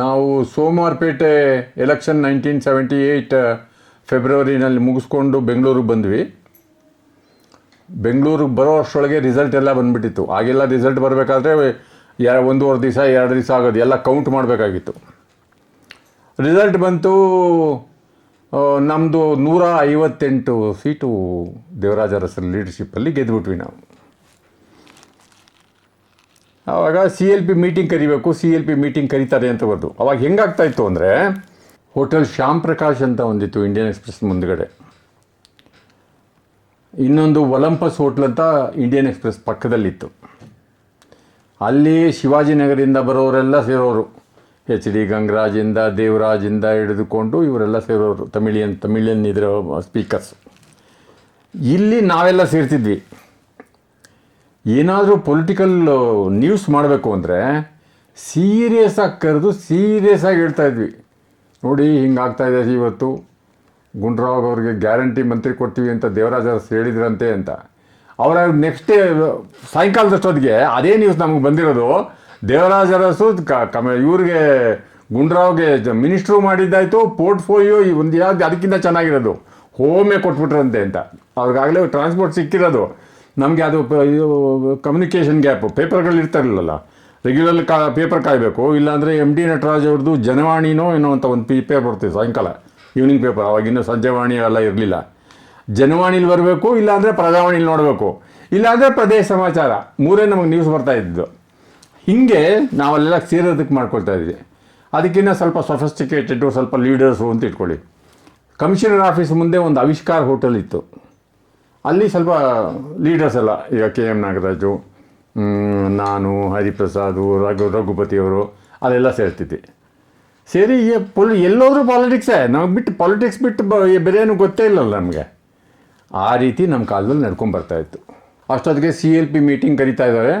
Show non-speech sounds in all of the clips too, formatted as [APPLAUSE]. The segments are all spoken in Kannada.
ನಾವು Somwarpet election nineteen seventy eight ಫೆಬ್ರವರಿನಲ್ಲಿ ಮುಗಿಸ್ಕೊಂಡು ಬೆಂಗಳೂರಿಗೆ ಬಂದ್ವಿ. ಬೆಂಗಳೂರಿಗೆ ಬರೋ ಅಷ್ಟರೊಳಗೆ ರಿಸಲ್ಟ್ ಎಲ್ಲ ಬಂದ್ಬಿಟ್ಟಿತ್ತು. ಆಗೆಲ್ಲ ರಿಸಲ್ಟ್ ಬರಬೇಕಾದ್ರೆ ಒಂದೂವರೆ ದಿವಸ, ಎರಡು ದಿವಸ ಆಗೋದು, ಎಲ್ಲ ಕೌಂಟ್ ಮಾಡಬೇಕಾಗಿತ್ತು. ರಿಸಲ್ಟ್ ಬಂತು ನಮ್ಮದು ನೂರ ಐವತ್ತೆಂಟು ಸೀಟು ದೇವರಾಜ ಅರಸರ ಲೀಡರ್ಶಿಪ್ಪಲ್ಲಿ ಗೆದ್ದುಬಿಟ್ವಿ ನಾವು. ಆವಾಗ ಸಿ ಎಲ್ ಪಿ ಮೀಟಿಂಗ್ ಕರಿಬೇಕು ಸಿ ಎಲ್ ಪಿ ಮೀಟಿಂಗ್ ಕರೀತಾರೆ ಅಂತ ಬರ್ದು ಅವಾಗ ಹೆಂಗಾಗ್ತಾ ಇತ್ತು ಅಂದರೆ, ಹೋಟೆಲ್ ಶ್ಯಾಮ್ ಪ್ರಕಾಶ್ ಅಂತ ಒಂದಿತ್ತು ಇಂಡಿಯನ್ ಎಕ್ಸ್ಪ್ರೆಸ್ ಮುಂದ್ಗಡೆ. ಇನ್ನೊಂದು ಒಲಂಪಸ್ ಹೋಟ್ಲ್ ಅಂತ ಇಂಡಿಯನ್ ಎಕ್ಸ್ಪ್ರೆಸ್ ಪಕ್ಕದಲ್ಲಿತ್ತು. ಅಲ್ಲಿ ಶಿವಾಜಿನಗರಿಂದ ಬರೋರೆಲ್ಲ ಸೇರೋರು. ಎಚ್ ಡಿ ಗಂಗರಾಜಿಂದ, ದೇವರಾಜಿಂದ ಹಿಡಿದುಕೊಂಡು ಇವರೆಲ್ಲ ಸೇರೋರು, ತಮಿಳಿಯನ್ ತಮಿಳಿಯನ್ ಇದರ ಸ್ಪೀಕರ್ಸ್ ಇಲ್ಲಿ ನಾವೆಲ್ಲ ಸೇರ್ತಿದ್ವಿ. ಏನಾದರೂ ಪೊಲಿಟಿಕಲ್ ನ್ಯೂಸ್ ಮಾಡಬೇಕು ಅಂದರೆ ಸೀರಿಯಸ್ ಆಗಿ ಕರೆದು ಸೀರಿಯಸ್ ಆಗಿ ಹೇಳ್ತಾ ಇದ್ವಿ. ನೋಡಿ ಹಿಂಗಾಗ್ತಾ ಇದೆ ಇವತ್ತು. ಗುಂಡ್ರಾವ್ ಅವ್ರಿಗೆ ಗ್ಯಾರಂಟಿ ಮಂತ್ರಿ ಕೊಡ್ತೀವಿ ಅಂತ ದೇವರಾಜ್ ಅರಸ್ ಹೇಳಿದ್ರಂತೆ ಅಂತ. ಅವರ ನೆಕ್ಸ್ಟ್ ಡೇ ಸಾಯಂಕಾಲದಷ್ಟೊತ್ತಿಗೆ ಅದೇ ನ್ಯೂಸ್ ನಮಗೆ ಬಂದಿರೋದು. ದೇವರಾಜ ಅರಸು ಕಮ, ಇವ್ರಿಗೆ, ಗುಂಡ್ರಾವ್ಗೆ ಮಿನಿಸ್ಟ್ರು ಮಾಡಿದ್ದಾಯಿತು ಪೋರ್ಟ್ಫೋಲಿಯೋ ಒಂದು ಯಾವ್ದು ಅದಕ್ಕಿಂತ ಚೆನ್ನಾಗಿರೋದು. ಹೋಮೇ ಕೊಟ್ಬಿಟ್ರಂತೆ ಅಂತ. ಅವ್ರಿಗಾಗಲೇ ಟ್ರಾನ್ಸ್ಪೋರ್ಟ್ ಸಿಕ್ಕಿರೋದು. ನಮಗೆ ಅದು ಇದು ಕಮ್ಯುನಿಕೇಷನ್ ಗ್ಯಾಪು ಪೇಪರ್ಗಳು ಇರ್ತಾರಲ್ಲ ರೆಗ್ಯುಲರ್ ಕಾ ಪೇಪರ್ ಕಾಯಬೇಕು. ಇಲ್ಲಾಂದರೆ ಎಂ ಡಿ ನಟರಾಜ್ ಅವ್ರದ್ದು ಜನವಾಣಿನೋ ಏನೋ ಅಂತ ಒಂದು ಪಿ ಪೇಪರ್ ಬರ್ತೀವಿ ಸಾಯಂಕಾಲ. ಈವ್ನಿಂಗ್ ಪೇಪರ್ ಅವಾಗಿನ್ನೂ ಸಂಜೆವಾಣಿ ಎಲ್ಲ ಇರಲಿಲ್ಲ. ಜನವಾಣಿಲಿ ಬರಬೇಕು, ಇಲ್ಲಾಂದರೆ ಪ್ರಜಾವಾಣಿಲಿ ನೋಡಬೇಕು. ಇಲ್ಲಾಂದರೆ ಪ್ರದೇಶ ಸಮಾಚಾರ. ಮೂರೇ ನಮಗೆ ನ್ಯೂಸ್ ಬರ್ತಾ ಇದ್ದು ಹೀಗೆ ನಾವೆಲ್ಲ ಸೇರೋದಕ್ಕೆ ಮಾಡ್ಕೊಳ್ತಾ ಇದ್ವಿ. ಅದಕ್ಕಿಂತ ಸ್ವಲ್ಪ ಸೊಫಿಸ್ಟಿಕೇಟೆಡು ಸ್ವಲ್ಪ ಲೀಡರ್ಸು ಅಂತ ಇಟ್ಕೊಳ್ಳಿ. ಕಮಿಷನರ್ ಆಫೀಸ್ ಮುಂದೆ ಒಂದು ಆವಿಷ್ಕಾರ ಹೋಟೆಲ್ ಇತ್ತು. ಅಲ್ಲಿ ಸ್ವಲ್ಪ ಲೀಡರ್ಸ್ ಎಲ್ಲ, ಈಗ ಕೆ ಎಂ ನಾಗರಾಜು ನಾನು, ಹರಿಪ್ರಸಾದು, ರಘು ರಘುಪತಿಯವರು ಅಲ್ಲೆಲ್ಲ ಸೇರ್ತಿದ್ವಿ. ಸೇರಿ ಪೊಲಿ, ಎಲ್ಲೋದ್ರೂ ಪಾಲಿಟಿಕ್ಸೇ ನಮಗೆ ಬಿಟ್ಟು ಪಾಲಿಟಿಕ್ಸ್ ಬಿಟ್ಟು ಬೇರೆ ಏನು ಗೊತ್ತೇ ಇಲ್ಲಲ್ಲ ನಮಗೆ. ಆ ರೀತಿ ನಮ್ಮ ಕಾಲದಲ್ಲಿ ನಡ್ಕೊಂಡು ಇತ್ತು. ಅಷ್ಟೊತ್ತಿಗೆ ಸಿ ಎಲ್ ಪಿ ಮೀಟಿಂಗ್ ಕರೀತಾ ಇದ್ದಾರೆ.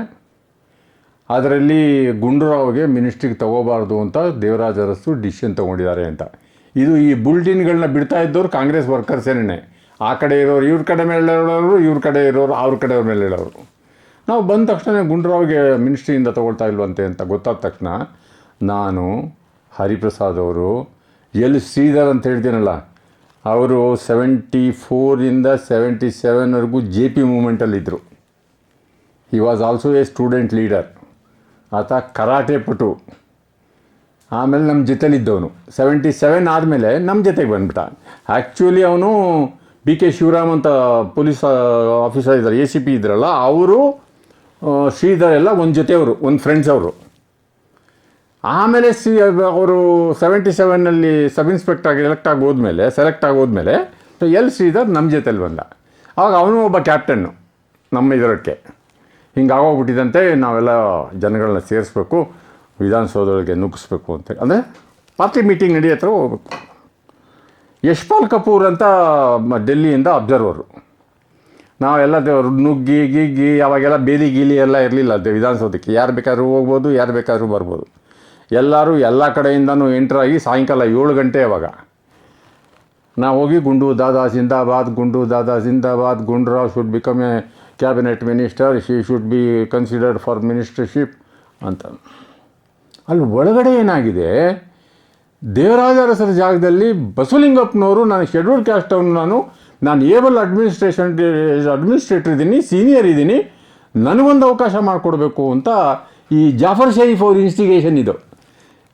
ಅದರಲ್ಲಿ ಗುಂಡೂರಾವ್ಗೆ ಮಿನಿಸ್ಟ್ರಿಗೆ ತಗೋಬಾರ್ದು ಅಂತ ದೇವರಾಜ ಅರಸು ಡಿಸಿಷನ್ ತೊಗೊಂಡಿದ್ದಾರೆ ಅಂತ. ಇದು ಈ ಬುಲ್ಟಿನ್ಗಳನ್ನ ಬಿಡ್ತಾ ಇದ್ದವ್ರು ಕಾಂಗ್ರೆಸ್ ವರ್ಕರ್ಸೇನೆ ಆ ಕಡೆ ಇರೋರು, ಇವ್ರ ಕಡೆ ಮೇಲೆ ಹೇಳೋರು ಇವ್ರ ಕಡೆ ಇರೋರು, ಅವ್ರ ಕಡೆಯವ್ರ ಮೇಲೆ ಹೇಳೋರು ನಾವು ಬಂದ ತಕ್ಷಣ ಗುಂಡ್ರಾವ್ಗೆ ಮಿನಿಸ್ಟ್ರಿಯಿಂದ ತೊಗೊಳ್ತಾ ಇಲ್ವಂತೆ ಅಂತ ಗೊತ್ತಾದ ತಕ್ಷಣ ನಾನು ಹರಿಪ್ರಸಾದ್ ಅವರು ಎಲ್ ಶ್ರೀಧರ್ ಅಂತ ಹೇಳ್ತೀನಲ್ಲ, ಅವರು ಸೆವೆಂಟಿ ಫೋರಿಂದ ಸೆವೆಂಟಿ ಸೆವೆನ್ವರೆಗೂ J P ಮೂಮೆಂಟಲ್ಲಿದ್ದರು he was also a student leader ಆತ ಕರಾಟೆ ಪಟು. ಆಮೇಲೆ ನಮ್ಮ ಜೊತೆಲಿದ್ದವನು. ಸೆವೆಂಟಿ ಸೆವೆನ್ ಆದಮೇಲೆ ನಮ್ಮ ಜೊತೆಗೆ ಬಂದ್ಬಿಟ್ಟ. ಆ್ಯಕ್ಚುಲಿ ಅವನು ಬಿ ಕೆ ಶಿವರಾಮ್ ಅಂತ ಪೊಲೀಸ್ ಆಫೀಸರ್ ಇದ್ದಾರೆ, ಎ ಸಿ ಪಿ ಇದ್ರಲ್ಲ, ಅವರು ಶ್ರೀಧರ್ ಎಲ್ಲ ಒಂದು ಜೊತೆಯವರು, ಒಂದು ಫ್ರೆಂಡ್ಸ್ ಅವರು. ಆಮೇಲೆ ಸಿ, ಅವರು ಸೆವೆಂಟಿ ಸೆವೆನ್ನಲ್ಲಿ ಸಬ್ ಇನ್ಸ್ಪೆಕ್ಟರ್ ಎಲೆಕ್ಟ್ ಆಗಿ ಹೋದ್ಮೇಲೆ ಸೆಲೆಕ್ಟ್ ಆಗಿ ಹೋದ್ಮೇಲೆ ಎಲ್ ಶ್ರೀಧರ್ ನಮ್ಮ ಜೊತೆಲಿ ಬಂದ. ಆವಾಗ ಅವನು ಒಬ್ಬ ಕ್ಯಾಪ್ಟನ್ನು ನಮ್ಮ ಇದರಕ್ಕೆ. ಹಿಂಗಾಗೋಗ್ಬಿಟ್ಟಿದಂತೆ ನಾವೆಲ್ಲ ಜನಗಳನ್ನ ಸೇರಿಸ್ಬೇಕು, ವಿಧಾನಸೌಧಗಳಿಗೆ ನುಗ್ಗಿಸ್ಬೇಕು ಅಂತ ಅಂದರೆ ಪಾರ್ಟಿ ಮೀಟಿಂಗ್ ನಡೆಯೋ ಹತ್ರ ಹೋಗ್ಬೇಕು. ಯಶ್ಪಾಲ್ ಕಪೂರ್ ಅಂತ ಡೆಲ್ಲಿಯಿಂದ ಅಬ್ಸರ್ವರು ನಾವೆಲ್ಲ ನುಗ್ಗಿ, ಗಿಗ್ಗಿ ಅವಾಗೆಲ್ಲ ಬೇಲಿ ಗೀಲಿ ಎಲ್ಲ ಇರಲಿಲ್ಲ ವಿಧಾನಸೌಧಕ್ಕೆ. ಯಾರು ಬೇಕಾದ್ರೂ ಹೋಗ್ಬೋದು, ಯಾರು ಬೇಕಾದ್ರೂ ಬರ್ಬೋದು. ಎಲ್ಲರೂ ಎಲ್ಲ ಕಡೆಯಿಂದನೂ ಎಂಟ್ರಾಗಿ ಸಾಯಂಕಾಲ ಏಳು ಗಂಟೆ ಅವಾಗ ನಾವು ಹೋಗಿ ಗುಂಡು ದಾದಾ ಜಿಂದಾಬಾದ್ ಗುಂಡು ದಾದಾ ಜಿಂದಾಬಾದ್ Gundurao should become a cabinet minister she should be considered for ministership ಅಂತ. ಅಲ್ಲಿ ಒಳಗಡೆ ಏನಾಗಿದೆ? ದೇವರಾಜ ಅರಸರ ಜಾಗದಲ್ಲಿ ಬಸವಲಿಂಗಪ್ಪನವರು ನಾನು ಶೆಡ್ಯೂಲ್ ಕ್ಯಾಸ್ಟ್ ಅವನು ನಾನು ನಾನು ಏಬಲ್ ಅಡ್ಮಿನಿಸ್ಟ್ರೇಷನ್, ಅಡ್ಮಿನಿಸ್ಟ್ರೇಟರ್ ಇದ್ದೀನಿ, ಸೀನಿಯರ್ ಇದ್ದೀನಿ, ನನಗೊಂದು ಅವಕಾಶ ಮಾಡಿಕೊಡ್ಬೇಕು ಅಂತ ಈ ಜಾಫರ್ ಶರೀಫ್ ಅವ್ರ ಇನ್ಸ್ಟಿಗೇಷನ್ ಇದು.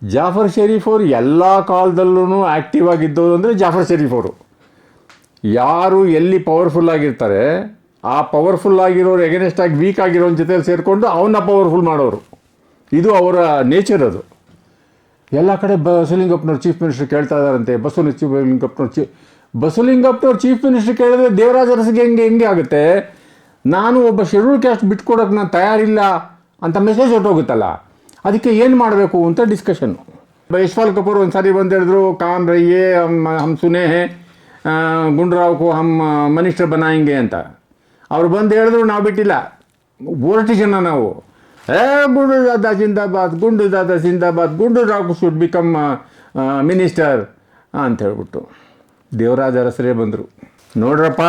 ಜಾಫರ್ ಶರೀಫ್ ಅವರು ಎಲ್ಲ ಕಾಲದಲ್ಲೂ ಆ್ಯಕ್ಟಿವ್ ಆಗಿದ್ದವರು ಅಂದರೆ ಜಾಫರ್ ಶರೀಫ್ ಅವರು. ಯಾರು ಎಲ್ಲಿ ಪವರ್ಫುಲ್ ಆಗಿರ್ತಾರೆ, ಆ ಪವರ್ಫುಲ್ ಆಗಿರೋರು ಎಗನೆಸ್ಟ್ ಆಗಿ ವೀಕ್ ಆಗಿರೋನ ಜೊತೆಲಿ ಸೇರಿಕೊಂಡು ಅವನ್ನ ಪವರ್ಫುಲ್ ಮಾಡೋರು. ಇದು ಅವರ ನೇಚರ್ ಅದು. ಎಲ್ಲ ಕಡೆ ಬಸವಲಿಂಗಪ್ಪನವ್ರು ಚೀಫ್ ಮಿನಿಸ್ಟರ್ ಕೇಳ್ತಾ ಇದ್ದಾರಂತೆ ಬಸವಲಿಂಗಪ್ಪನವ್ರು ಚೀಫ್ ಬಸವಲಿಂಗಪ್ಪನವ್ರು ಚೀಫ್ ಮಿನಿಸ್ಟರ್ ಕೇಳಿದ್ರೆ ದೇವರಾಜ ಅರಸಿಗೆ ಹೆಂಗೆ ಹೆಂಗೆ ಆಗುತ್ತೆ? ನಾನು ಒಬ್ಬ ಶೆಡ್ಯೂಲ್ ಕ್ಯಾಸ್ಟ್ ಬಿಟ್ಕೊಡೋಕೆ ನಾನು ತಯಾರಿಲ್ಲ ಅಂತ ಮೆಸೇಜ್ ಹೊಟ್ಟೋಗುತ್ತಲ್ಲ ಅದಕ್ಕೆ ಏನು ಮಾಡಬೇಕು ಅಂತ ಡಿಸ್ಕಷನ್ನು ಯಶ್ಪಾಲ್ ಕಪೂರ್ ಒಂದು ಸಾರಿ ಬಂದು ಹೇಳಿದ್ರು ಕಾನ್ ರಹಿಯೇ ಹಮ್ ಸುನೇ ಹೇ ಆ, ಗುಂಡ್ರಾವ್ ಕೋ ಹಮ್ ಮಿನಿಸ್ಟರ್ ಬನಾಯಿಂಗೆ ಅಂತ. ಅವ್ರು ಬಂದು ಹೇಳಿದ್ರು ನಾವು ಬಿಟ್ಟಿಲ್ಲ. ಓರಟಿ ಜನ ನಾವು. ಗುಂಡು ದಾದಾ ಜಿಂದಾಬಾದ್ ಗುಂಡು ದಾದ ಜಿಂದಾಬಾದ್ ರಾವ್ ಶುಡ್ ಬಿಕಮ್ ಮಿನಿಸ್ಟರ್ ಅಂತ ಹೇಳ್ಬಿಟ್ಟು ದೇವರಾಜ ಅರಸರೇ ಬಂದರು. ನೋಡ್ರಪ್ಪ,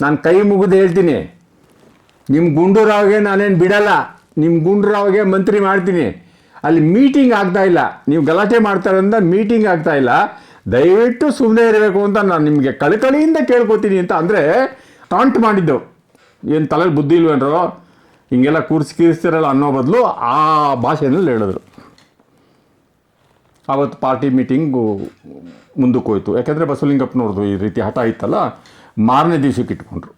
ನಾನು ಕೈ ಮುಗಿದು ಹೇಳ್ತೀನಿ. ನಿಮ್ಮ ಗುಂಡೂರಾವ್ಗೆ ನಾನೇನು ಬಿಡಲ್ಲ. ನಿಮ್ಮ ಗುಂಡೂರಾವ್ಗೆ ಮಂತ್ರಿ ಮಾಡ್ತೀನಿ. ಅಲ್ಲಿ ಮೀಟಿಂಗ್ ಆಗ್ತಾ ಇಲ್ಲ. ನೀವು ಗಲಾಟೆ ಮಾಡ್ತಾರಂದ ಮೀಟಿಂಗ್ ಆಗ್ತಾ ಇಲ್ಲ. ದಯವಿಟ್ಟು ಸುಮ್ಮನೆ ಇರಬೇಕು ಅಂತ ನಾನು ನಿಮಗೆ ಕಳಕಳಿಯಿಂದ ಕೇಳ್ಕೊತೀನಿ ಅಂತ ಅಂದರೆ ಕಾಂಟ್ ಮಾಡಿದ್ದು. ಏನು ತಲೆಯಲ್ಲಿ ಬುದ್ಧಿ ಇಲ್ವೇನ್ರೋ? ಹಿಂಗೆಲ್ಲ ಕೂರಿಸಿ ಕೀರಿಸ್ತಿರಲ್ಲ ಅನ್ನೋ ಬದಲು ಆ ಭಾಷೆನಲ್ಲಿ ಹೇಳಿದ್ರು. ಆವತ್ತು ಪಾರ್ಟಿ ಮೀಟಿಂಗು ಮುಂದಕ್ಕೆ ಹೋಯಿತು ಯಾಕೆಂದರೆ ಬಸವಲಿಂಗಪ್ಪನವ್ರದ್ದು ಈ ರೀತಿ ಹಠ ಇತ್ತಲ್ಲ, ಮಾರನೇ ದಿವಸಕ್ಕೆ ಇಟ್ಕೊಂಡ್ರು.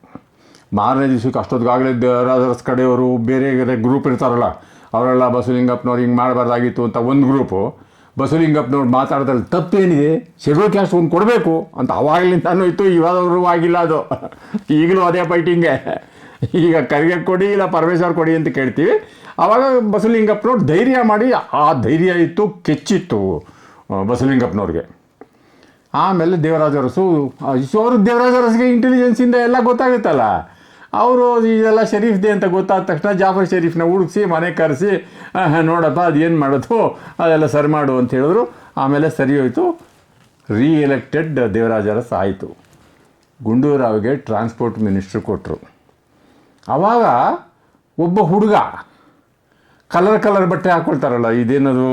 ಮಾರನೇ ದಿವ್ಸಕ್ಕೆ ಅಷ್ಟೊತ್ತಿಗಾಗಲೇ ರಾಜರಸ್ ಕಡೆಯವರು ಬೇರೆ ಬೇರೆ ಗ್ರೂಪ್ ಇರ್ತಾರಲ್ಲ, ಅವರೆಲ್ಲ ಬಸವಲಿಂಗಪ್ಪನವ್ರು ಹಿಂಗೆ ಮಾಡಬಾರ್ದಾಗಿತ್ತು ಅಂತ ಒಂದು ಗ್ರೂಪು ಬಸವಲಿಂಗಪ್ಪನವ್ರು ಮಾತಾಡ್ದಲ್ಲಿ ತಪ್ಪೇನಿದೆ? ಶೆಡ್ಯೂಲ್ ಕ್ಯಾಸ್ಟ್ ಒಂದು ಕೊಡಬೇಕು ಅಂತ ಅವಾಗಲಿಂದನೂ ಇತ್ತು ಇವಾಗವರು ಆಗಿಲ್ಲ ಅದು. ಈಗಲೂ ಅದೇ ಫೈಟಿಂಗೆ ಈಗ ಕರಿಗೆ ಕೊಡಿ ಇಲ್ಲ ಪರಮೇಶ್ವರ್ ಕೊಡಿ ಅಂತ ಕೇಳ್ತೀವಿ. ಆವಾಗ ಬಸವಲಿಂಗಪ್ಪನವ್ರು ಧೈರ್ಯ ಮಾಡಿ, ಆ ಧೈರ್ಯ ಇತ್ತು, ಕೆಚ್ಚಿತ್ತು ಬಸವಲಿಂಗಪ್ಪನವ್ರಿಗೆ ಆಮೇಲೆ ದೇವರಾಜ ಅರಸು ಅವರು ದೇವರಾಜ ಅರಸ್ಗೆ ಇಂಟೆಲಿಜೆನ್ಸಿಂದ ಎಲ್ಲ ಗೊತ್ತಾಗುತ್ತಲ್ಲ. ಅವರು ಇದೆಲ್ಲ ಶರೀಫ್ದೆ ಅಂತ ಗೊತ್ತಾದ ತಕ್ಷಣ ಜಾಫರ್ ಶರೀಫ್ನ ಹುಡುಕ್ಸಿ, ಮನೆ ಕರೆಸಿ ನೋಡಪ್ಪ ಏನು ಮಾಡೋದು, ಅದೆಲ್ಲ ಸರಿ ಮಾಡು ಅಂತ ಹೇಳಿದ್ರು. ಆಮೇಲೆ ಸರಿ ಹೋಯಿತು. ರೀ ಎಲೆಕ್ಟೆಡ್ ದೇವರಾಜ ಅರಸ್ ಆಯಿತು. ಗುಂಡೂರಾವ್ಗೆ ಟ್ರಾನ್ಸ್ಪೋರ್ಟ್ ಮಿನಿಸ್ಟ್ರು ಕೊಟ್ಟರು ಆವಾಗ ಒಬ್ಬ ಹುಡುಗ ಕಲರ್ ಕಲರ್ ಬಟ್ಟೆ ಹಾಕ್ಕೊಳ್ತಾರಲ್ಲ ಇದೇನದು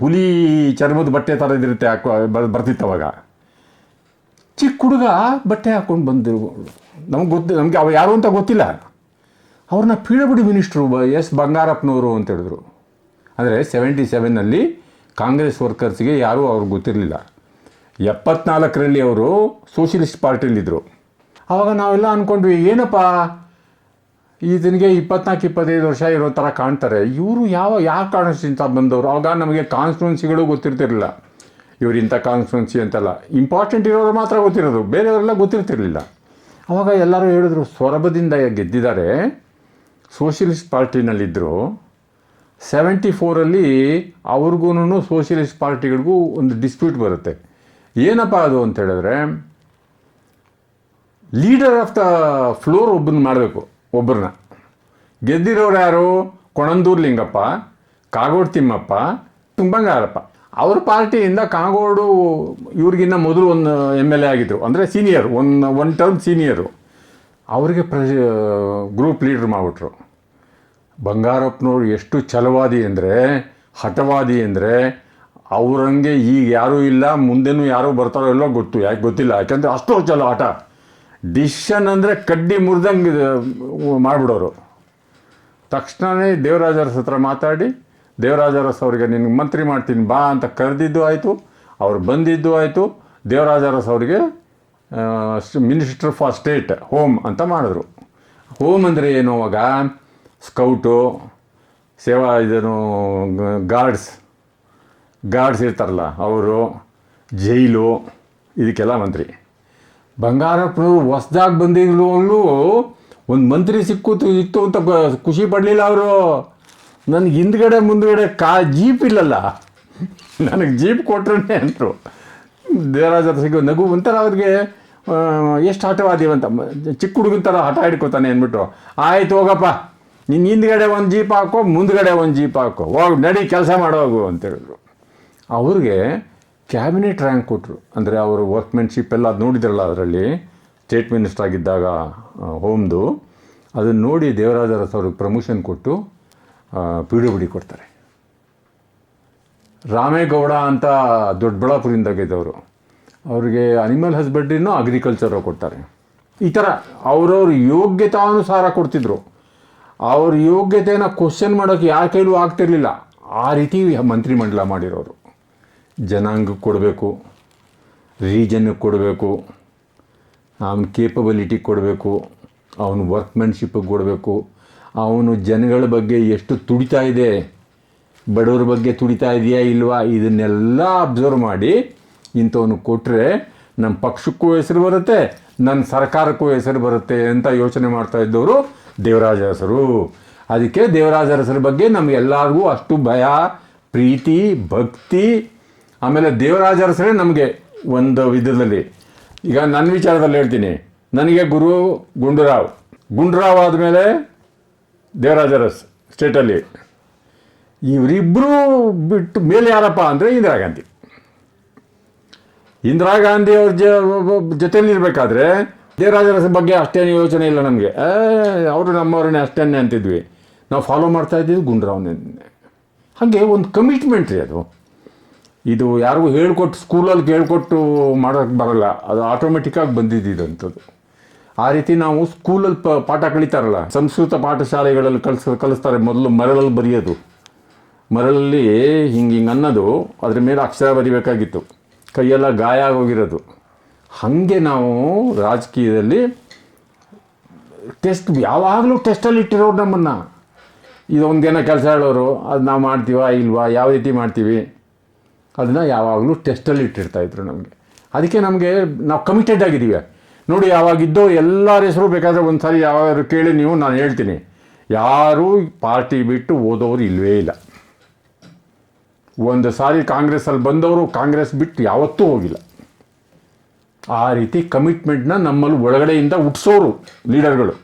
ಹುಲಿ ಚರ್ಮದ ಬಟ್ಟೆ ಥರದಿರುತ್ತೆ ಹಾಕೋ ಬರ್ ಬರ್ತಿತ್ತು ಅವಾಗ. ಚಿಕ್ಕ ಹುಡುಗ ಬಟ್ಟೆ ಹಾಕ್ಕೊಂಡು ಬಂದಿರು ನಮ್ಗೆ ಗೊತ್ತು, ನಮಗೆ ಅವ ಯಾರು ಅಂತ ಗೊತ್ತಿಲ್ಲ. ಅವ್ರನ್ನ ಪಿ ಡಬ್ಲ್ಯೂ ಮಿನಿಸ್ಟ್ರು ಎಸ್ ಬಂಗಾರಪ್ಪನವರು ಅಂತ ಹೇಳಿದ್ರು. ಅಂದರೆ ಸೆವೆಂಟಿ ಸೆವೆನ್ನಲ್ಲಿ ಕಾಂಗ್ರೆಸ್ ವರ್ಕರ್ಸ್ಗೆ ಯಾರೂ ಅವ್ರಿಗೆ ಗೊತ್ತಿರಲಿಲ್ಲ. ಎಪ್ಪತ್ನಾಲ್ಕರಲ್ಲಿ ಅವರು ಸೋಷಿಯಲಿಸ್ಟ್ ಪಾರ್ಟಿಯಲ್ಲಿದ್ದರು ಆವಾಗ ನಾವೆಲ್ಲ ಅಂದ್ಕೊಂಡ್ವಿ ಏನಪ್ಪ? ಈತನಿಗೆ ಇಪ್ಪತ್ನಾಲ್ಕು, ಇಪ್ಪತ್ತೈದು ವರ್ಷ ಇರೋ ಥರ ಕಾಣ್ತಾರೆ. ಇವರು ಯಾವ ಯಾವ ಕಾನ್ಸ್ಟಿಟ್ಯೂನ್ಸಿಂತ ಬಂದವರು? ಆವಾಗ ನಮಗೆ ಕಾನ್ಸ್ಟಿಟ್ಯೂನ್ಸಿಗಳು ಗೊತ್ತಿರ್ತಿರಲಿಲ್ಲ. ಇವರು ಇಂಥ ಕಾನ್ಸ್ಟಿಟ್ಯೂನ್ಸಿ ಅಂತಲ್ಲ. ಇಂಪಾರ್ಟೆಂಟ್ ಇರೋರು ಮಾತ್ರ ಗೊತ್ತಿರೋದು. ಬೇರೆಯವರೆಲ್ಲ ಗೊತ್ತಿರ್ತಿರ್ಲಿಲ್ಲ. ಆವಾಗ ಎಲ್ಲರೂ ಹೇಳಿದ್ರು, ಸೊರಬದಿಂದ ಗೆದ್ದಿದ್ದಾರೆ. ಸೋಷಿಯಲಿಸ್ಟ್ ಪಾರ್ಟಿನಲ್ಲಿದ್ದರು ಸೆವೆಂಟಿ ಫೋರಲ್ಲಿ ಅವ್ರಿಗೂ ಸೋಷಿಯಲಿಸ್ಟ್ ಪಾರ್ಟಿಗಳಿಗೂ ಒಂದು ಡಿಸ್ಪ್ಯೂಟ್ ಬರುತ್ತೆ. ಏನಪ್ಪ ಅದು ಅಂತ ಹೇಳಿದ್ರೆ ಲೀಡರ್ ಆಫ್ ದ ಫ್ಲೋರ್ ಒಬ್ಬನ ಮಾಡಬೇಕು. ಒಬ್ಬರನ್ನ ಗೆದ್ದಿರೋರು ಯಾರು? ಕೊಣಂದೂರ್ ಲಿಂಗಪ್ಪ, ಕಾಗೋಡು ತಿಮ್ಮಪ್ಪ, ತುಂಬಂಗಾರಪ್ಪ. ಅವ್ರ ಪಾರ್ಟಿಯಿಂದ ಕಾಗೋಡು ಇವ್ರಿಗಿನ್ನ ಮೊದಲು ಒಂದು ಎಂ ಎಲ್ ಎ ಆಗಿದ್ದರು ಅಂದರೆ senior one one term senior ಅವರಿಗೆ ಪ್ರೆಸ್ ಗ್ರೂಪ್ ಲೀಡ್ರ್ ಮಾಡಿಬಿಟ್ರು. ಬಂಗಾರಪ್ಪನವ್ರು ಎಷ್ಟು ಛಲವಾದಿ ಅಂದರೆ, ಹಠವಾದಿ ಅಂದರೆ, ಅವ್ರಂಗೆ ಈಗ ಯಾರೂ ಇಲ್ಲ, ಮುಂದೆನೂ ಯಾರೂ ಬರ್ತಾರೋ ಎಲ್ಲೋ ಗೊತ್ತು. ಯಾಕೆ ಗೊತ್ತಿಲ್ಲ? ಯಾಕೆಂದರೆ ಅಷ್ಟು ಚಲೋ ಹಠ ಡಿಶನ್ ಅಂದರೆ ಕಡ್ಡಿ ಮುರಿದಂಗೆ ಮಾಡಿಬಿಡೋರು. ತಕ್ಷಣವೇ ದೇವರಾಜರಸ್ ಹತ್ರ ಮಾತಾಡಿ, ದೇವರಾಜರಸ್ ಅವರಿಗೆ, ನಿನ್ಗೆ ಮಂತ್ರಿ ಮಾಡ್ತೀನಿ, ಬಾ ಅಂತ ಕರೆದಿದ್ದು ಆಯಿತು, ಅವ್ರು ಬಂದಿದ್ದು ಆಯಿತು, ದೇವರಾಜರಸ್ ಅವರಿಗೆ ಮಿನಿಸ್ಟರ್ ಫಾರ್ ಸ್ಟೇಟ್ ಹೋಮ್ ಅಂತ ಮಾಡಿದ್ರು. ಹೋಮ್ ಅಂದರೆ ಏನು ಅವಾಗ? ಸ್ಕೌಟು ಸೇವಾ ಇದನ್ನು ಗಾರ್ಡ್ಸ್ ಗಾರ್ಡ್ಸ್ ಇರ್ತಾರಲ್ಲ, ಅವರು ಜೈಲು ಇದಕ್ಕೆಲ್ಲ ಮಂತ್ರಿ. ಬಂಗಾರಪ್ಪನವರು ಹೊಸ್ದಾಗಿ ಬಂದಿರುವಲ್ಲೂ ಒಂದು ಮಂತ್ರಿ ಸಿಕ್ಕು ಇತ್ತು ಅಂತ ಖುಷಿ ಪಡಲಿಲ್ಲ ಅವರು. ನನಗೆ ಹಿಂದ್ಗಡೆ ಮುಂದ್ಗಡೆ ಕಾ, ಜೀಪ್ ಇಲ್ಲಲ್ಲ. ನನಗೆ ಜೀಪ್ ಕೊಟ್ರೇ ಅಂದರು. ದೇವರಾಜರ ಸಿಗೋ ನಗು, ಒಂಥರ ಅವ್ರಿಗೆ ಎಷ್ಟು ಹಠವಾದೀವಿ ಅಂತ. ಚಿಕ್ಕ ಹುಡುಗನ ಥರ ಹಠ ಹಿಡ್ಕೊತಾನೆ ಅಂದ್ಬಿಟ್ಟು ಆಯ್ತು, ಹೋಗಪ್ಪ. ನಿನ್ನ ಹಿಂದ್ಗಡೆ ಒಂದು ಜೀಪ್ ಹಾಕೋ, ಮುಂದ್ಗಡೆ ಒಂದು ಜೀಪ್ ಹಾಕೋ. ಹೋಗಿ, ನಡಿ, ಕೆಲಸ ಮಾಡೋಗು ಅಂತ ಹೇಳಿದ್ರು. ಅವ್ರಿಗೆ ಕ್ಯಾಬಿನೆಟ್ ರ್ಯಾಂಕ್ ಕೊಟ್ಟರು ಅಂದರೆ ಅವರು ವರ್ಕ್ಮೆನ್ಶಿಪ್ ಎಲ್ಲ ಅದು ನೋಡಿದ್ರಲ್ಲ ಅದರಲ್ಲಿ? ಸ್ಟೇಟ್ ಮಿನಿಸ್ಟರ್ ಆಗಿದ್ದಾಗ ಹೋಮ್ದು ಅದನ್ನು ನೋಡಿ ದೇವರಾಜರಸ್ ಅವ್ರಿಗೆ ಪ್ರಮೋಷನ್ ಕೊಟ್ಟು ಪಿ ಡಿ ಕೊಡ್ತಾರೆ. ರಾಮೇಗೌಡ ಅಂತ ದೊಡ್ಡಬಳ್ಳಾಪುರದಿಂದ ಅವ್ರಿಗೆ ಅನಿಮಲ್ ಹಸ್ಬೆಂಡ್ರಿನೂ ಅಗ್ರಿಕಲ್ಚರು ಕೊಡ್ತಾರೆ. ಈ ಥರ ಅವ್ರವ್ರ ಯೋಗ್ಯತಾನುಸಾರ ಕೊಡ್ತಿದ್ರು. ಅವ್ರ ಯೋಗ್ಯತೆಯನ್ನು ಕ್ವಶನ್ ಮಾಡೋಕ್ಕೆ ಯಾರ ಕೈಲೂ ಆಗ್ತಿರ್ಲಿಲ್ಲ. ಆ ರೀತಿ ಮಂತ್ರಿಮಂಡಲ ಮಾಡಿರೋರು. ಜನಾಂಗಕ್ಕೆ ಕೊಡಬೇಕು ರೀಜನ್ಗೆ ಕೊಡಬೇಕು ಅವನ ಕೇಪಬಿಲಿಟಿ ಕೊಡಬೇಕು, ಅವನ ವರ್ಕ್ಮೆನ್ಶಿಪ್ಪಿಗೆ ಕೊಡಬೇಕು. ಅವನು ಜನಗಳ ಬಗ್ಗೆ ಎಷ್ಟು ತುಡಿತಾ ಇದೆ, ಬಡವ್ರ ಬಗ್ಗೆ ತುಡಿತಾ ಇದೆಯಾ ಇಲ್ವಾ ಇದನ್ನೆಲ್ಲ ಅಬ್ಸರ್ವ್ ಮಾಡಿ ಇಂಥವನು ಕೊಟ್ಟರೆ ನಮ್ಮ ಪಕ್ಷಕ್ಕೂ ಹೆಸರು ಬರುತ್ತೆ ನನ್ನ ಸರ್ಕಾರಕ್ಕೂ ಹೆಸರು ಬರುತ್ತೆ ಅಂತ ಯೋಚನೆ ಮಾಡ್ತಾ ಇದ್ದವರು ದೇವರಾಜ ಹೆಸರು ಅದಕ್ಕೆ ದೇವರಾಜ ಹೆಸರು ಬಗ್ಗೆ ನಮಗೆಲ್ಲರಿಗೂ ಅಷ್ಟು ಭಯ, ಪ್ರೀತಿ, ಭಕ್ತಿ ಆಮೇಲೆ ದೇವರಾಜ ಅರಸರೇ ನಮಗೆ ಒಂದು ವಿಧದಲ್ಲಿ. ಈಗ ನನ್ನ ವಿಚಾರದಲ್ಲಿ ಹೇಳ್ತೀನಿ. ನನಗೆ ಗುರು ಗುಂಡೂರಾವ್. ಗುಂಡೂರಾವ್ ಆದಮೇಲೆ ದೇವರಾಜರಸ್ ಸ್ಟೇಟಲ್ಲಿ. ಇವರಿಬ್ಬರು ಬಿಟ್ಟು ಮೇಲೆ ಯಾರಪ್ಪ ಅಂದರೆ ಇಂದಿರಾ ಗಾಂಧಿ. ಇಂದಿರಾ ಗಾಂಧಿ ಅವ್ರ ಜ ಜೊತೆಯಲ್ಲಿ ಇರಬೇಕಾದ್ರೆ ದೇವರಾಜರಸ ಬಗ್ಗೆ ಅಷ್ಟೇನು ಯೋಚನೆ ಇಲ್ಲ ನಮಗೆ. ಅವರು ನಮ್ಮವ್ರನ್ನೇ ಅಷ್ಟೇನೆ ಅಂತಿದ್ವಿ. ನಾವು ಫಾಲೋ ಮಾಡ್ತಾ ಇದ್ದಿದ್ದು ಗುಂಡ್ರಾವ್ನೇ ಹಾಗೆ ಒಂದು ಕಮಿಟ್ಮೆಂಟ್ ರೀ ಅದು. ಇದು ಯಾರಿಗೂ ಹೇಳ್ಕೊಟ್ಟು ಸ್ಕೂಲಲ್ಲಿ ಕೇಳ್ಕೊಟ್ಟು ಮಾಡೋಕ್ಕೆ ಬರಲ್ಲ. ಅದು ಆಟೋಮೆಟಿಕ್ಕಾಗಿ ಬಂದಿದ್ದಂಥದ್ದು ಆ ರೀತಿ ನಾವು ಸ್ಕೂಲಲ್ಲಿ ಪ, ಪಾಠ ಕಲಿತಾರಲ್ಲ, ಸಂಸ್ಕೃತ ಪಾಠಶಾಲೆಗಳಲ್ಲಿ ಕಲಿಸ್, ಕಲಿಸ್ತಾರೆ ಮೊದಲು ಮರಳಲ್ಲಿ ಬರೆಯೋದು. ಮರಳಲ್ಲಿ ಹಿಂಗೆ ಹಿಂಗೆ ಅನ್ನೋದು ಅದ್ರ ಮೇಲೆ ಅಕ್ಷರ ಬರಿಬೇಕಾಗಿತ್ತು. ಕೈಯೆಲ್ಲ ಗಾಯ ಆಗೋಗಿರೋದು. ಹಾಗೆ ನಾವು ರಾಜಕೀಯದಲ್ಲಿ ಟೆಸ್ಟ್ ಯಾವಾಗಲೂ ಟೆಸ್ಟಲ್ಲಿ ಇಟ್ಟಿರೋರು ನಮ್ಮನ್ನು. ಇದೊಂದೇನೋ ಕೆಲಸ ಹೇಳೋರು, ಅದು ನಾವು ಮಾಡ್ತೀವಾ ಇಲ್ವಾ, ಯಾವ ರೀತಿ ಮಾಡ್ತೀವಿ. ಅದನ್ನು ಯಾವಾಗಲೂ ಟೆಸ್ಟಲ್ಲಿ ಇಟ್ಟಿರ್ತಾಯಿದ್ರು ನಮಗೆ. ಅದಕ್ಕೆ ನಮಗೆ ನಾವು ಕಮಿಟೆಡ್ ಆಗಿದ್ದೀವಿ ನೋಡಿ ಯಾವಾಗಿದ್ದೋ ಎಲ್ಲರ ಹೆಸರು ಬೇಕಾದರೆ ಒಂದು ಸಾರಿ ಕೇಳಿ ನೀವು, ನಾನು ಹೇಳ್ತೀನಿ. ಯಾರೂ ಪಾರ್ಟಿ ಬಿಟ್ಟು ಓದೋರು ಇಲ್ಲವೇ ಇಲ್ಲ. ಒಂದು ಸಾರಿ ಕಾಂಗ್ರೆಸ್ಸಲ್ಲಿ ಬಂದವರು ಕಾಂಗ್ರೆಸ್ ಬಿಟ್ಟು ಯಾವತ್ತೂ ಹೋಗಿಲ್ಲ. ಆ ರೀತಿ ಕಮಿಟ್ಮೆಂಟ್ನ ನಮ್ಮಲ್ಲಿ ಒಳಗಡೆಯಿಂದ ಹುಟ್ಸೋರು ಲೀಡರ್ಗಳು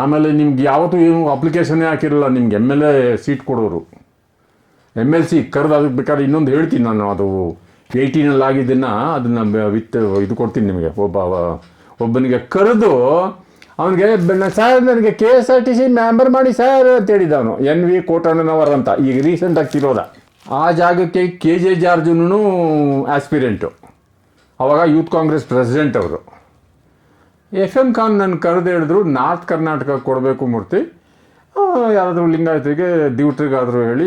ಆಮೇಲೆ ನಿಮ್ಗೆ ಯಾವತ್ತೂ ಏನು ಅಪ್ಲಿಕೇಶನ್ನೇ ಹಾಕಿರಲ್ಲ ನಿಮ್ಗೆ ಎಂ ಎಲ್ ಎ ಸೀಟ್ ಕೊಡೋರು. ಎಂ ಎಲ್ ಸಿ ಕರೆದು ಅದಕ್ಕೆ ಬೇಕಾದ್ರೆ ಇನ್ನೊಂದು ಹೇಳ್ತೀನಿ ನಾನು, ಅದು ಏಯ್ಟೀನಲ್ಲಿ ಆಗಿದ್ದನ್ನು ಅದನ್ನು ವಿತ್ ಇದು ಕೊಡ್ತೀನಿ ನಿಮಗೆ. ಒಬ್ಬ ಒಬ್ಬನಿಗೆ ಕರೆದು ಅವನಿಗೆ ಸರ್ ನನಗೆ K S R T C member ಮಾಡಿ ಸರ್ ಅಂತ ಹೇಳಿದ ಅವನು ಎನ್ ವಿ ಕೋಟಣ್ಣನವರ್ ಅಂತ, ಈಗ ರೀಸೆಂಟಾಗಿ ತಿರೋದ. ಆ ಜಾಗಕ್ಕೆ ಕೆ ಜೆ ಜಾರ್ಜುನು ಆಸ್ಪಿರೆಂಟು ಅವಾಗ ಯೂತ್ ಕಾಂಗ್ರೆಸ್ ಪ್ರೆಸಿಡೆಂಟ್ ಅವರು. ಎಫ್ ಎಂ ಖಾನ್ ನನ್ನ ಕರೆದು ಹೇಳಿದ್ರು ನಾರ್ತ್ ಕರ್ನಾಟಕ ಕೊಡಬೇಕು ಮೂರ್ತಿ ಯಾರಾದರೂ ಲಿಂಗಾಯತಿಗೆ ದಿವ್ಟ್ರಿಗಾದರೂ ಹೇಳಿ,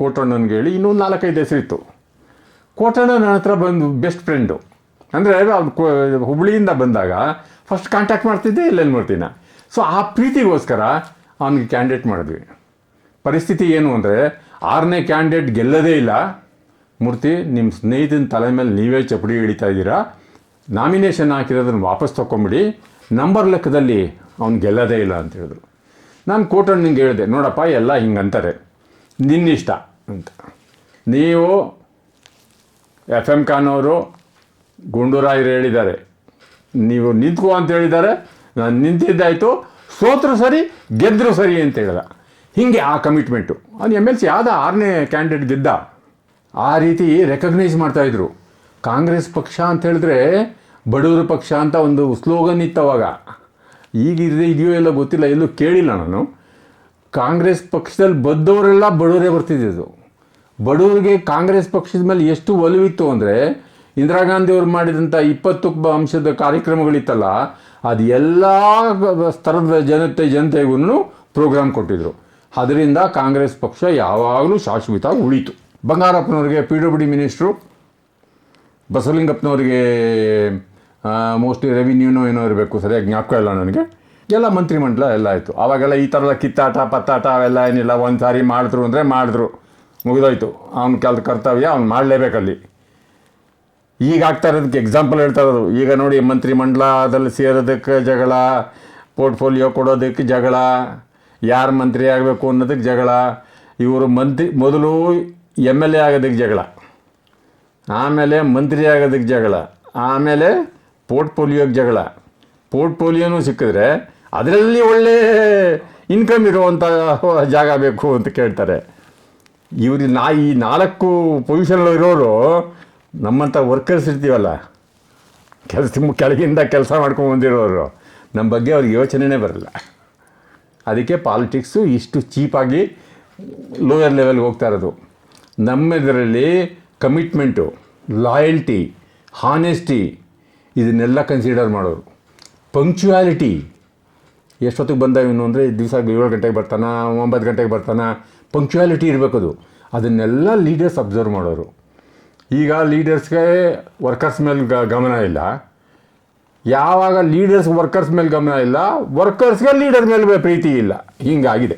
ಕೋಟಣ್ಣನಿಗೆ ಹೇಳಿ ಇನ್ನೂ ನಾಲ್ಕೈದು ಹೆಸರಿತ್ತು ಕೋಟಣ್ಣ ನನ್ನ ಹತ್ರ ಬಂದು ಬೆಸ್ಟ್ ಫ್ರೆಂಡು ಅಂದರೆ ಹುಬ್ಬಳ್ಳಿಯಿಂದ ಬಂದಾಗ ಫಸ್ಟ್ ಕಾಂಟ್ಯಾಕ್ಟ್ ಮಾಡ್ತಿದ್ದೆ ಇಲ್ಲೇನು ಮಾಡ್ತೀನ ಸೊ ಆ ಪ್ರೀತಿಗೋಸ್ಕರ ಅವನಿಗೆ ಕ್ಯಾಂಡಿಡೇಟ್ ಮಾಡಿದ್ವಿ. ಪರಿಸ್ಥಿತಿ ಏನು ಅಂದರೆ, ಆರನೇ ಕ್ಯಾಂಡಿಡೇಟ್ ಗೆಲ್ಲದೇ ಇಲ್ಲ. ಮೂರ್ತಿ ನಿಮ್ಮ ಸ್ನೇಹಿತನ ತಲೆ ಮೇಲೆ ನೀವೇ ಚಪ್ಪಡಿ ಹಿಡಿತಾ ಇದ್ದೀರಾ? ನಾಮಿನೇಷನ್ ಹಾಕಿರೋದನ್ನು ವಾಪಸ್ ತೊಗೊಂಬಿಡಿ ನಂಬರ್ ಲೆಕ್ಕದಲ್ಲಿ ಅವ್ನು ಗೆಲ್ಲದೇ ಇಲ್ಲ ಅಂತ ಹೇಳಿದ್ರು. ನಾನು ಕೋಟಣ್ಣಂಗೆ ಹೇಳಿದೆ, ನೋಡಪ್ಪ, ಎಲ್ಲ ಹಿಂಗಂತಾರೆ. ನಿನ್ನಿಷ್ಟ ಅಂತ. ನೀವು ಎಫ್ ಎಂ ಖಾನ್ ಅವರು ಗುಂಡೂರಾಯರು ಹೇಳಿದ್ದಾರೆ. ನೀವು ನಿಂತ್ಕೋ ಅಂತ ಹೇಳಿದ್ದಾರೆ, ನಾನು ನಿಂತಿದ್ದಾಯಿತು, ಸೋತರು ಸರಿ ಗೆದ್ದರು ಸರಿ ಅಂತ ಹೇಳ್ದ ಹೀಗೆ ಆ ಕಮಿಟ್ಮೆಂಟು ಅವ್ನು ಎಂ ಎಲ್ ಸಿ ಆರನೇ ಕ್ಯಾಂಡಿಡೇಟ್ ಗೆದ್ದ. ಆ ರೀತಿ ರೆಕಗ್ನೈಸ್ ಮಾಡ್ತಾಯಿದ್ರು ಕಾಂಗ್ರೆಸ್ ಪಕ್ಷ ಅಂತ ಹೇಳಿದ್ರೆ ಬಡವರ ಪಕ್ಷ ಅಂತ ಒಂದು ಸ್ಲೋಗನ್ ಇತ್ತು ಅವಾಗ ಈಗ ಇದೆಯೋ ಎಲ್ಲ ಗೊತ್ತಿಲ್ಲ, ಎಲ್ಲೂ ಕೇಳಿಲ್ಲ ನಾನು. ಕಾಂಗ್ರೆಸ್ ಪಕ್ಷದಲ್ಲಿ ಬದ್ದವರೆಲ್ಲ ಬಡವರೇ ಬರ್ತಿದ್ದಿದ್ದು. ಬಡವರಿಗೆ ಕಾಂಗ್ರೆಸ್ ಪಕ್ಷದ ಮೇಲೆ ಎಷ್ಟು ಒಲವಿತ್ತು ಅಂದರೆ, ಇಂದಿರಾ ಗಾಂಧಿ ಅವರು ಮಾಡಿದಂಥ ಇಪ್ಪತ್ತು ಅಂಶದ ಕಾರ್ಯಕ್ರಮಗಳಿತ್ತಲ್ಲ, ಅದು ಎಲ್ಲ ಸ್ತರದ ಜನತೆ ಜನತೆಗೂ ಪ್ರೋಗ್ರಾಮ್ ಕೊಟ್ಟಿದ್ರು. ಅದರಿಂದ ಕಾಂಗ್ರೆಸ್ ಪಕ್ಷ ಯಾವಾಗಲೂ ಶಾಶ್ವತ ಉಳಿತು. ಬಂಗಾರಪ್ಪನವ್ರಿಗೆ, ಪಿ ಡಬ್ಲ್ಯೂ ಡಿ ಮಿನಿಸ್ಟ್ರು, ಬಸವಲಿಂಗಪ್ಪನವ್ರಿಗೆ ಮೋಸ್ಟ್ಲಿ ರೆವಿನ್ಯೂನೋ ಏನೋ ಇರಬೇಕು, ಸರಿಯಾಗಿ ಜ್ಞಾಪಕ ಇಲ್ಲ ನನಗೆ. ಎಲ್ಲ ಮಂತ್ರಿಮಂಡಲ, ಎಲ್ಲ ಆಯಿತು. ಆವಾಗೆಲ್ಲ ಈ ಥರದ ಕಿತ್ತಾಟ, ಪತ್ತಾಟ ಅವೆಲ್ಲ ಏನಿಲ್ಲ, ಒಂದು ಸಾರಿ ಮಾಡಿದ್ರು ಅಂದರೆ ಮಾಡಿದ್ರು. ಮುಗಿದೋಯ್ತು. ಅವ್ನ ಕೆಲ ಕರ್ತವ್ಯ ಅವ್ನು ಮಾಡಲೇಬೇಕಲ್ಲಿ ಈಗ ಆಗ್ತಾ ಇರೋದಕ್ಕೆ ಎಕ್ಸಾಂಪಲ್ ಹೇಳ್ತಾ ಇರೋದು. ಈಗ ನೋಡಿ ಮಂತ್ರಿಮಂಡಲದಲ್ಲಿ ಸೇರೋದಕ್ಕೆ ಜಗಳ ಪೋರ್ಟ್ಫೋಲಿಯೋ ಕೊಡೋದಕ್ಕೆ ಜಗಳ, ಯಾರು ಮಂತ್ರಿ ಆಗಬೇಕು ಅನ್ನೋದಕ್ಕೆ ಜಗಳ, ಇವರು ಮಂತ್ರಿ, ಮೊದಲು ಎಂ ಎಲ್ ಎ ಆಗೋದಕ್ಕೆ ಜಗಳ, ಆಮೇಲೆ ಮಂತ್ರಿ ಆಗೋದಕ್ಕೆ ಜಗಳ, ಆಮೇಲೆ ಪೋರ್ಟ್ಫೋಲಿಯೋಗೆ ಜಗಳ. ಪೋರ್ಟ್ಫೋಲಿಯೋನು ಸಿಕ್ಕಿದ್ರೆ ಅದರಲ್ಲಿ ಒಳ್ಳೆ ಇನ್ಕಮ್ ಇರುವಂಥ ಜಾಗ ಬೇಕು ಅಂತ ಕೇಳ್ತಾರೆ. ಇವ್ರಿಗೆ ನಾ ಈ ನಾಲ್ಕು ಪೊಸಿಷನ್ ಇರೋರು ನಮ್ಮಂಥ ವರ್ಕರ್ಸ್ ಇರ್ತೀವಲ್ಲ, ಕೆಲಸ ಕೆಳಗಿಂದ ಕೆಲಸ ಮಾಡ್ಕೊಂಡು ಬಂದಿರೋರು ನಮ್ಮ ಬಗ್ಗೆ ಅವ್ರಿಗೆ ಯೋಚನೆನೇ ಬರಲ್ಲ. ಅದಕ್ಕೆ ಪಾಲಿಟಿಕ್ಸು ಇಷ್ಟು ಚೀಪಾಗಿ ಲೋಯರ್ ಲೆವೆಲ್ಗೆ ಹೋಗ್ತಾ ಇರೋದು. ನಮ್ಮದರಲ್ಲಿ ಕಮಿಟ್ಮೆಂಟು ಲಾಯಲ್ಟಿ ಹಾನೆಸ್ಟಿ ಇದನ್ನೆಲ್ಲ ಕನ್ಸಿಡರ್ ಮಾಡೋರು. ಪಂಕ್ಚುಯಾಲಿಟಿ ಎಷ್ಟೊತ್ತಿಗೆ ಬಂದ ಇವನು ಅಂದರೆ ದಿವಸ ಏಳು ಗಂಟೆಗೆ ಬರ್ತಾನ, ಒಂಬತ್ತು ಗಂಟೆಗೆ ಬರ್ತಾನ? ಪಂಕ್ಚುಯಾಲಿಟಿ ಇರಬೇಕು ಅದು. ಅದನ್ನೆಲ್ಲ ಲೀಡರ್ಸ್ ಅಬ್ಸರ್ವ್ ಮಾಡೋರು. ಈಗ ಲೀಡರ್ಸ್ಗೆ ವರ್ಕರ್ಸ್ ಮೇಲೆ ಗಮನ ಇಲ್ಲ. ಯಾವಾಗ ಲೀಡರ್ಸ್ ವರ್ಕರ್ಸ್ ಮೇಲೆ ಗಮನ ಇಲ್ಲ ವರ್ಕರ್ಸ್ಗೆ ಲೀಡರ್ ಮೇಲೆ ಪ್ರೀತಿ ಇಲ್ಲ. ಹಿಂಗಾಗಿದೆ.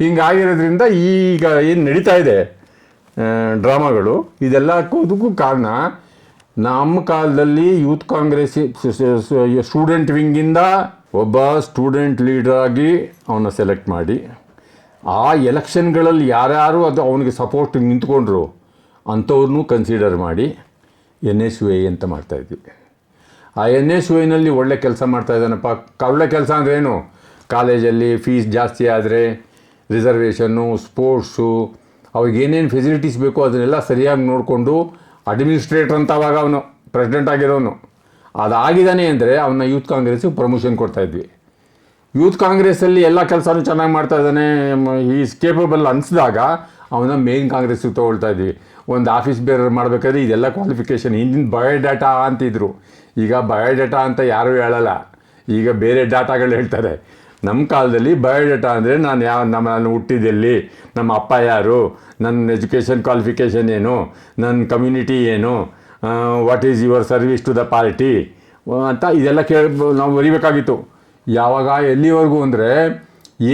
ಹಿಂಗಾಗಿರೋದ್ರಿಂದ ಈಗ ಏನು ನಡೀತಾ ಇದೆ ಡ್ರಾಮಾಗಳು ಇದೆಲ್ಲಕ್ಕೂ ಕಾರಣ ನಮ್ಮ ಕಾಲದಲ್ಲಿ ಯೂತ್ ಕಾಂಗ್ರೆಸ್ ಸ್ಟೂಡೆಂಟ್ ವಿಂಗಿಂದ ಒಬ್ಬ ಸ್ಟೂಡೆಂಟ್ ಲೀಡರ್ ಆಗಿ ಅವನ್ನ ಸೆಲೆಕ್ಟ್ ಮಾಡಿ. ಆ ಎಲೆಕ್ಷನ್ಗಳಲ್ಲಿ ಯಾರ್ಯಾರು ಅದು ಅವನಿಗೆ ಸಪೋರ್ಟ್ ನಿಂತ್ಕೊಂಡ್ರು ಅಂಥವ್ರನ್ನೂ ಕನ್ಸಿಡರ್ ಮಾಡಿ ಎನ್ ಎಸ್ ಯು ಅಂತ ಮಾಡ್ತಾಯಿದ್ವಿ ಆ ಎನ್ ಎಸ್ ಯು ಒಳ್ಳೆ ಕೆಲಸ ಮಾಡ್ತಾ ಇದ್ದಾನಪ್ಪ. ಕ- ಒಳ್ಳೆ ಕೆಲಸ ಅಂದರೆ ಏನು? ಕಾಲೇಜಲ್ಲಿ ಫೀಸ್ ಜಾಸ್ತಿ ಆದರೆ ರಿಸರ್ವೇಷನ್ನು, ಸ್ಪೋರ್ಟ್ಸು ಅವ್ರಿಗೆ ಏನೇನು ಫೆಸಿಲಿಟೀಸ್ ಬೇಕೋ ಅದನ್ನೆಲ್ಲ ಸರಿಯಾಗಿ ನೋಡಿಕೊಂಡು ಅಡ್ಮಿನಿಸ್ಟ್ರೇಟರ್ ಅಂತ ಅವಾಗ ಅವನು ಪ್ರೆಸಿಡೆಂಟ್ ಆಗಿರೋನು. ಅದಾಗಿದ್ದಾನೆ ಅಂದರೆ ಅವನ್ನ ಯೂತ್ ಕಾಂಗ್ರೆಸ್ಗೆ ಪ್ರಮೋಷನ್ ಕೊಡ್ತಾಯಿದ್ವಿ ಯೂತ್ ಕಾಂಗ್ರೆಸ್ಸಲ್ಲಿ ಎಲ್ಲ ಕೆಲಸನೂ ಚೆನ್ನಾಗಿ ಮಾಡ್ತಾ ಇದ್ದಾನೆ ಈಸ್ ಕೇಪಬಲ್ ಅನಿಸಿದಾಗ ಅವನ ಮೇನ್ ಕಾಂಗ್ರೆಸ್ಸಿಗೆ ತೊಗೊಳ್ತಾ ಇದ್ವಿ. ಒಂದು ಆಫೀಸ್ ಬೇರೆ ಮಾಡಬೇಕಾದ್ರೆ ಇದೆಲ್ಲ ಕ್ವಾಲಿಫಿಕೇಷನ್ ಹಿಂದಿನ ಬಯೋಡಾಟಾ ಅಂತಿದ್ರು. ಈಗ ಬಯೋಡಾಟಾ ಅಂತ ಯಾರೂ ಹೇಳಲ್ಲ. ಈಗ ಬೇರೆ ಡಾಟಾಗಳು ಹೇಳ್ತಾರೆ. ನಮ್ಮ ಕಾಲದಲ್ಲಿ ಬಯೋಡೇಟಾ ಅಂದರೆ ನಾನು ಯಾವ ನಮ್ಮ ನಾನು ಹುಟ್ಟಿದ್ದಲ್ಲಿ ನಮ್ಮ ಅಪ್ಪ ಯಾರು? ನನ್ನ ಎಜುಕೇಷನ್ ಕ್ವಾಲಿಫಿಕೇಷನ್ ಏನು? ನನ್ನ ಕಮ್ಯುನಿಟಿ ಏನು? What is your service to the party ಅಂತ ಇದೆಲ್ಲ ಕೇಳ ನಾವು ಬರಿಬೇಕಾಗಿತ್ತು. ಯಾವಾಗ, ಎಲ್ಲಿವರೆಗೂ ಅಂದರೆ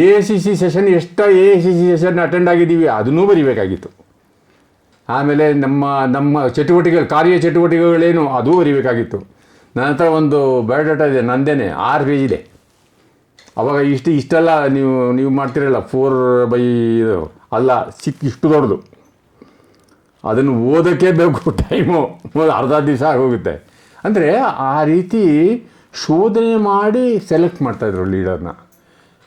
ಎ ಸಿ ಸಿ ಸೆಷನ್ ಎಷ್ಟು A C C session attend ಆಗಿದ್ದೀವಿ ಅದನ್ನೂ ಬರಿಬೇಕಾಗಿತ್ತು. ಆಮೇಲೆ ನಮ್ಮ ನಮ್ಮ ಚಟುವಟಿಕೆಗಳು ಕಾರ್ಯ ಚಟುವಟಿಕೆಗಳೇನು ಅದೂ ಬರಿಬೇಕಾಗಿತ್ತು. ನನ್ನ ಹತ್ರ ಒಂದು ಬಯೋಡಾಟಾ ಇದೆ, ನಂದೇನೆ ಆರ್ ಪೇಜ್ ಇದೆ. ಅವಾಗ ಇಷ್ಟು ಇಷ್ಟೆಲ್ಲ ನೀವು ನೀವು ಮಾಡ್ತಿರಲ್ಲ ಫೋರ್ ಬೈ ಇದು. ಅಲ್ಲ ಸಿಕ್ ಇಷ್ಟು ದೊಡ್ಡದು. ಅದನ್ನು ಓದೋಕ್ಕೆ ಬೇಕು [LAUGHS] ಟೈಮು ಅರ್ಧ ದಿವಸ ಆಗೋಗುತ್ತೆ. ಅಂದರೆ ಆ ರೀತಿ ಶೋಧನೆ ಮಾಡಿ ಸೆಲೆಕ್ಟ್ ಮಾಡ್ತಾಯಿದ್ರು ಲೀಡರ್ನ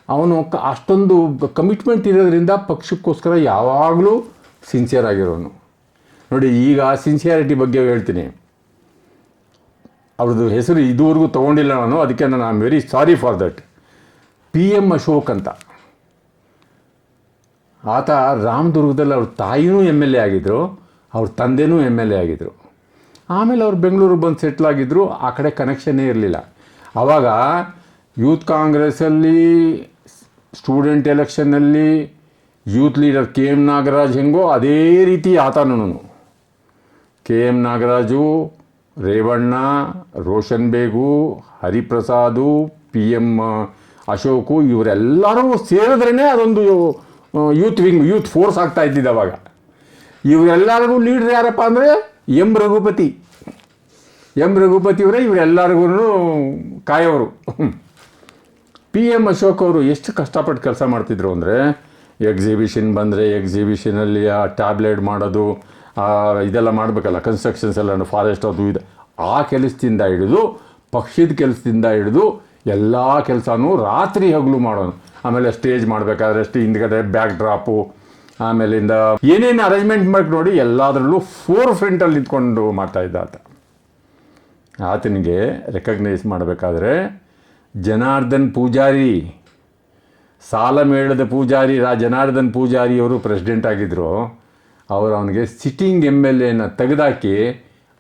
ಅವನು ಅಷ್ಟೊಂದು ಕಮಿಟ್ಮೆಂಟ್ ಇರೋದ್ರಿಂದ ಪಕ್ಷಕ್ಕೋಸ್ಕರ ಯಾವಾಗಲೂ ಸಿನ್ಸಿಯರ್ ಆಗಿರೋನು. ನೋಡಿ, ಈಗ ಸಿನ್ಸಿಯಾರಿಟಿ ಬಗ್ಗೆ ಹೇಳ್ತೀನಿ. ಅವ್ರದ್ದು ಹೆಸರು ಇದುವರೆಗೂ ತೊಗೊಂಡಿಲ್ಲ ನಾನು, ಅದಕ್ಕೆ ನಾನು I am very sorry for that P M Ashok ಅಂತ. ಆತ ರಾಮದುರ್ಗದಲ್ಲಿ ಅವ್ರ ತಾಯಿನೂ ಎಂ ಎಲ್ ಎ ಆಗಿದ್ದರು ಅವ್ರ ತಂದೆನೂ ಎಂ ಎಲ್ ಎ ಆಗಿದ್ದರು ಆಮೇಲೆ ಅವ್ರು ಬೆಂಗಳೂರಿಗೆ ಬಂದು ಸೆಟ್ಲ್ ಆಗಿದ್ದರು ಆ ಕಡೆ ಕನೆಕ್ಷನ್ನೇ ಇರಲಿಲ್ಲ. ಆವಾಗ ಯೂತ್ ಕಾಂಗ್ರೆಸ್ಸಲ್ಲಿ student ಎಲೆಕ್ಷನ್ನಲ್ಲಿ youth leader K M Nagaraj ಹೆಂಗೋ ಅದೇ ರೀತಿ ಆತನೂ K M Nagaraju, Revanna, Roshan Baig, Hariprasad, P M Ashok, ಇವರೆಲ್ಲರೂ ಸೇರಿದ್ರೇ ಅದೊಂದು ಯೂತ್ ವಿಂಗ್ ಯೂತ್ ಫೋರ್ಸ್ ಆಗ್ತಾ ಇದ್ದಿದ್ದು ಅವಾಗ. ಇವರೆಲ್ಲರಿಗೂ ಲೀಡ್ರ್ ಯಾರಪ್ಪ ಅಂದರೆ ಎಂ ರಘುಪತಿ. ಎಂ ರಘುಪತಿ ಅವರೇ ಇವರೆಲ್ಲರಿಗೂ ಕಾಯೋರು ಪಿ ಎಂ ಅಶೋಕ್ ಅವರು ಎಷ್ಟು ಕಷ್ಟಪಟ್ಟು ಕೆಲಸ ಮಾಡ್ತಿದ್ರು ಅಂದರೆ ಎಕ್ಸಿಬಿಷನ್ ಬಂದರೆ ಎಕ್ಸಿಬಿಷನಲ್ಲಿ ಆ ಟ್ಯಾಬ್ಲೆಟ್ ಮಾಡೋದು ಇದೆಲ್ಲ ಮಾಡಬೇಕಲ್ಲ ಕನ್ಸ್ಟ್ರಕ್ಷನ್ಸ್ ಎಲ್ಲ ಫಾರೆಸ್ಟ್ ಅದು ಇದು. ಆ ಕೆಲಸದಿಂದ ಹಿಡಿದು ಪಕ್ಷದ ಕೆಲಸದಿಂದ ಹಿಡಿದು ಎಲ್ಲ ಕೆಲಸನೂ ರಾತ್ರಿ ಹಗಲು ಮಾಡೋನು. ಆಮೇಲೆ ಸ್ಟೇಜ್ ಮಾಡಬೇಕಾದ್ರೆ ಅಷ್ಟೇ ಹಿಂದ್ಗಡೆ ಬ್ಯಾಕ್ ಡ್ರಾಪು, ಆಮೇಲಿಂದ ಏನೇನು ಅರೇಂಜ್ಮೆಂಟ್ ಮಾಡಿ ನೋಡಿ ಎಲ್ಲದರಲ್ಲೂ ಫೋರ್ ಫ್ರಂಟಲ್ಲಿ ನಿಂತ್ಕೊಂಡು ಮಾಡ್ತಾಯಿದ್ದ ಆತ. ಆತನಿಗೆ ರೆಕಗ್ನೈಸ್ ಮಾಡಬೇಕಾದ್ರೆ ಜನಾರ್ದನ್ ಪೂಜಾರಿ, ಸಾಲ ಮೇಳದ ಪೂಜಾರಿ, ರಾ, ಜನಾರ್ದನ್ ಪೂಜಾರಿ ಅವರು ಪ್ರೆಸಿಡೆಂಟ್ ಆಗಿದ್ದರು ಅವರು ಅವನಿಗೆ ಸಿಟ್ಟಿಂಗ್ ಎಂ ಎಲ್ ಎನ ತೆಗೆದಾಕಿ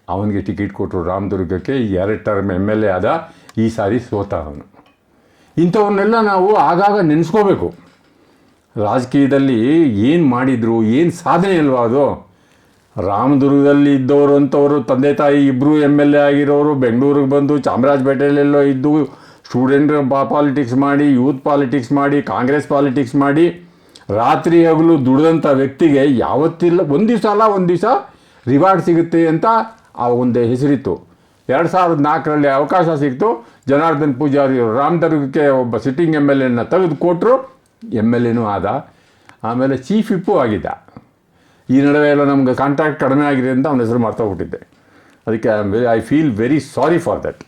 ಅವನಿಗೆ ಟಿಕೆಟ್ ಕೊಟ್ಟರು ರಾಮದುರ್ಗಕ್ಕೆ. ಎರಡು ಟರ್ಮ್ ಎಂ ಎಲ್ ಎ ಆದ. ಈ ಸಾರಿ ಸೋತ ಅವನು ಇಂಥವನ್ನೆಲ್ಲ ನಾವು ಆಗಾಗ ನೆನೆಸ್ಕೋಬೇಕು. ರಾಜಕೀಯದಲ್ಲಿ ಏನು ಮಾಡಿದರು, ಏನು ಸಾಧನೆ ಅಲ್ವಾ ಅದು? ರಾಮದುರ್ಗದಲ್ಲಿ ಇದ್ದವರು ಅಂಥವರು, ತಂದೆ ತಾಯಿ ಇಬ್ಬರು ಎಂ ಎಲ್ ಎ ಆಗಿರೋರು, ಬೆಂಗಳೂರಿಗೆ ಬಂದು ಚಾಮರಾಜಪೇಟೆಯಲ್ಲೆಲ್ಲೋ ಇದ್ದು ಸ್ಟೂಡೆಂಟ್ ಪಾಲಿಟಿಕ್ಸ್ ಮಾಡಿ, ಯೂತ್ ಪಾಲಿಟಿಕ್ಸ್ ಮಾಡಿ, ಕಾಂಗ್ರೆಸ್ ಪಾಲಿಟಿಕ್ಸ್ ಮಾಡಿ, ರಾತ್ರಿ ಹಗಲು ದುಡಿದಂಥ ವ್ಯಕ್ತಿಗೆ ಯಾವತ್ತಿಲ್ಲ ಒಂದು ದಿವಸ ಅಲ್ಲ ಒಂದು ದಿವಸ ರಿವಾರ್ಡ್ ಸಿಗುತ್ತೆ ಅಂತ ಆ ಒಂದು ಹೆಸರಿತ್ತು. ಎರಡು ಸಾವಿರದ ನಾಲ್ಕರಲ್ಲಿ ಅವಕಾಶ ಸಿಕ್ತು. ಜನಾರ್ದನ್ ಪೂಜಾರಿ ರಾಮದುರ್ಗಕ್ಕೆ ಒಬ್ಬ ಸಿಟ್ಟಿಂಗ್ ಎಂ ಎಲ್ ಎನ ತೆಗೆದುಕೊಟ್ರು ಎಂ ಎಲ್ ಎನೂ ಆದ. ಆಮೇಲೆ ಚೀಫ್ ಇಪ್ಪು ಆಗಿದ್ದ. ಈ ನಡುವೆ ಎಲ್ಲ ನಮ್ಗೆ ಕಾಂಟ್ಯಾಕ್ಟ್ ಕಡಿಮೆ ಆಗಿದೆ ಅಂತ ಅವನ ಹೆಸರು ಮರ್ತೋಗ್ಬಿಟ್ಟಿದ್ದೆ ಅದಕ್ಕೆ I feel very sorry for that